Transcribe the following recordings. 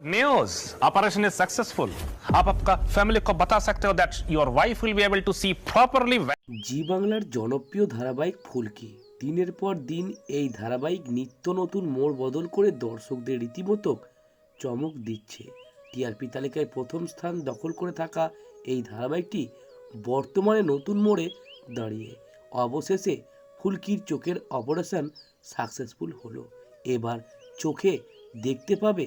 News operation is successful आप आपका family को बता सकते हो that your wife will be able to see properly Zee বাংলার জনপ্রিয় ধারাবাহিক ফুলকি দিনের পর দিন এই ধারাবাহিক নিত্য নতুন মোড় বদল করে দর্শকদের রীতিমতো চমক দিচ্ছে টিআরপি তালিকায় প্রথম স্থান দখল করে থাকা এই ধারাবাহিকটি বর্তমানে নতুন মোড়ে দাঁড়িয়ে অবশেষে ফুলকির চোখের অপারেশন সাকসেসফুল হলো এবার চোখে দেখতে পাবে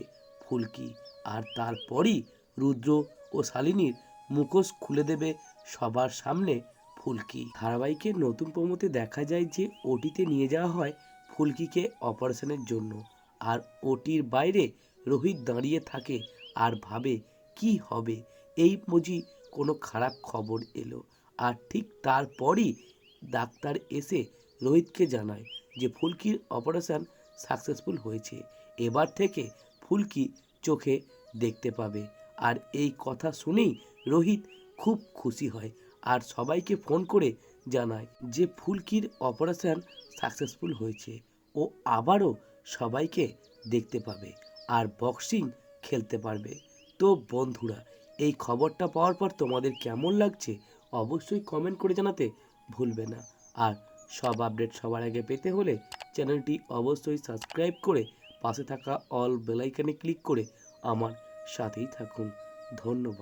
ফুলকি আর তারপরই রুদ্র ও শালিনীর মুখোশ খুলে দেবে সবার সামনে ফুলকি ধারাবাহিকের নতুন প্রমোতে দেখা যায় যে ওটিতে নিয়ে যাওয়া হয় ফুলকিকে অপারেশনের জন্য। আর ওটির বাইরে রোহিত দাঁড়িয়ে থাকে আর ভাবে, কি হবে? এই বুঝি কোনো খারাপ খবর এলো। আর ঠিক তারপরই ডাক্তার এসে রোহিতকে জানায় যে ফুলকির অপারেশন সাকসেসফুল হয়েছে। এবার থেকে ফুলকি চোখে দেখতে পাবে। আর এই কথা শুনেই রোহিত খুব খুশি হয় আর সবাইকে ফোন করে জানায় যে ফুলকির অপারেশন সাকসেসফুল হয়েছে। ও আবারও সবাইকে দেখতে পাবে আর বক্সিং খেলতে পারবে। তো বন্ধুরা, এই খবরটা পাওয়ার পর তোমাদের কেমন লাগছে অবশ্যই কমেন্ট করে জানাতে ভুলবে না। আর সব আপডেট সবার আগে পেতে হলে চ্যানেলটি অবশ্যই সাবস্ক্রাইব করে পাশে থাকা অল বেলাইকানে ক্লিক করে আমার সাথেই থাকুন। ধন্যবাদ।